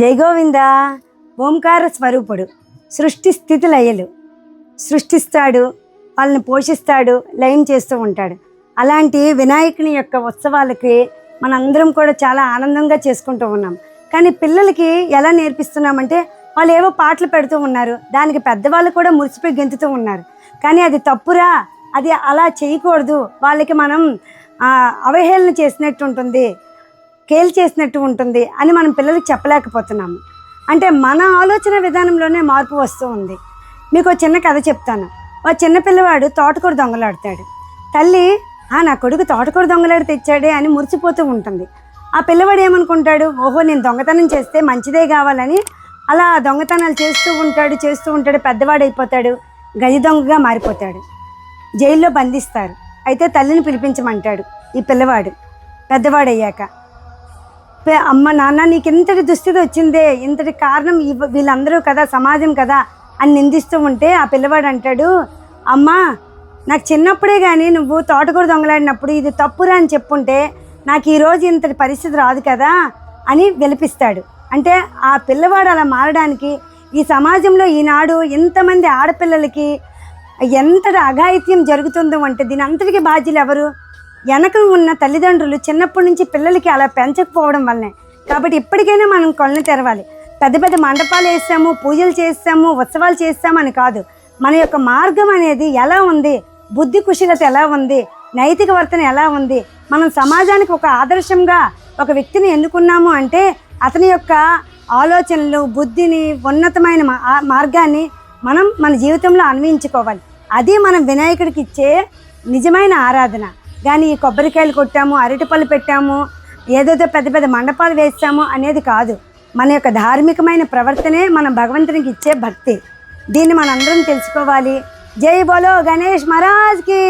జై గోవింద. ఓంకార స్వరూపుడు సృష్టి స్థితి లయలు సృష్టిస్తాడు వాళ్ళని పోషిస్తాడు లయం చేస్తూ ఉంటాడు. అలాంటి వినాయకుని యొక్క ఉత్సవాలకి మనందరం కూడా చాలా ఆనందంగా చేసుకుంటూ ఉన్నాం. కానీ పిల్లలకి ఎలా నేర్పిస్తున్నామంటే వాళ్ళు ఏవో పాటలు పెడుతూ ఉన్నారు. దానికి పెద్దవాళ్ళు కూడా మురిసిపోయి గెంతుతూ ఉన్నారు. కానీ అది తప్పురా అది అలా చేయకూడదు. వాళ్ళకి మనం అవహేళన చేసినట్టు ఉంటుంది. కేల్ చేసినట్టు ఉంటుంది అని మనం పిల్లలకి చెప్పలేకపోతున్నాము. అంటే మన ఆలోచన విధానంలోనే మార్పు వస్తూ ఉంది. మీకు ఒక చిన్న కథ చెప్తాను. ఓ చిన్న పిల్లవాడు తోటకూర దొంగలాడతాడు. తల్లి "ఆ, నా కొడుకు తోటకూర దొంగలాడి తెచ్చాడే అని మురిసిపోతూ ఉంటుంది. ఆ పిల్లవాడు ఏమనుకుంటాడు? ఓహో నేను దొంగతనం చేస్తే మంచిదే కావాలని అలా దొంగతనాలు చేస్తూ ఉంటాడు చేస్తూ ఉంటాడు పెద్దవాడు అయిపోతాడు గది దొంగగా మారిపోతాడు. జైల్లో బంధిస్తారు. అయితే తల్లిని పిలిపించమంటాడు ఈ పిల్లవాడు. పెద్దవాడయ్యాక. అమ్మ నాన్న నీకు ఇంతటి దుస్థితి వచ్చిందే ఇంతటి కారణం వీళ్ళందరూ కదా సమాజం కదా అని నిందిస్తూ ఉంటే ఆ పిల్లవాడు అంటాడు అమ్మా నాకు చిన్నప్పుడే కానీ నువ్వు తోటకూర దొంగలాడినప్పుడు ఇది తప్పురా అని చెప్పుంటే నాకు ఈరోజు ఇంతటి పరిస్థితి రాదు కదా అని విలపిస్తాడు. అంటే ఆ పిల్లవాడు అలా మారడానికి ఈ సమాజంలో ఈనాడు ఇంతమంది ఆడపిల్లలకి ఎంతటి అఘాయిత్యం జరుగుతుందో అంటే దీని అంతటికి బాధ్యులు ఎవరు? వెనక ఉన్న తల్లిదండ్రులు చిన్నప్పటి నుంచి పిల్లలకి అలా పెంచకపోవడం వల్లనే. కాబట్టి ఇప్పటికైనా మనం కొలను తెరవాలి. పెద్ద పెద్ద మండపాలు వేస్తాము పూజలు చేస్తాము ఉత్సవాలు చేస్తామని కాదు. మన యొక్క మార్గం అనేది ఎలా ఉంది? బుద్ధి కుశలత ఎలా ఉంది? నైతిక వర్తన ఎలా ఉంది? మనం సమాజానికి ఒక ఆదర్శంగా ఒక వ్యక్తిని ఎన్నుకున్నాము అంటే అతని యొక్క ఆలోచనలు బుద్ధిని ఉన్నతమైన మార్గాన్ని మనం మన జీవితంలో అన్వయించుకోవాలి. అది మనం వినాయకుడికి ఇచ్చే నిజమైన ఆరాధన. కానీ ఈ కొబ్బరికాయలు కొట్టాము అరటిపళ్ళు పెట్టాము ఏదేదో పెద్ద పెద్ద మండపాలు వేస్తాము అనేది కాదు. మన యొక్క ధార్మికమైన ప్రవర్తనే మనం భగవంతునికి ఇచ్చే భక్తి. దీన్ని మనందరం తెలుసుకోవాలి. జై బోలో గణేష్ మహారాజ్కి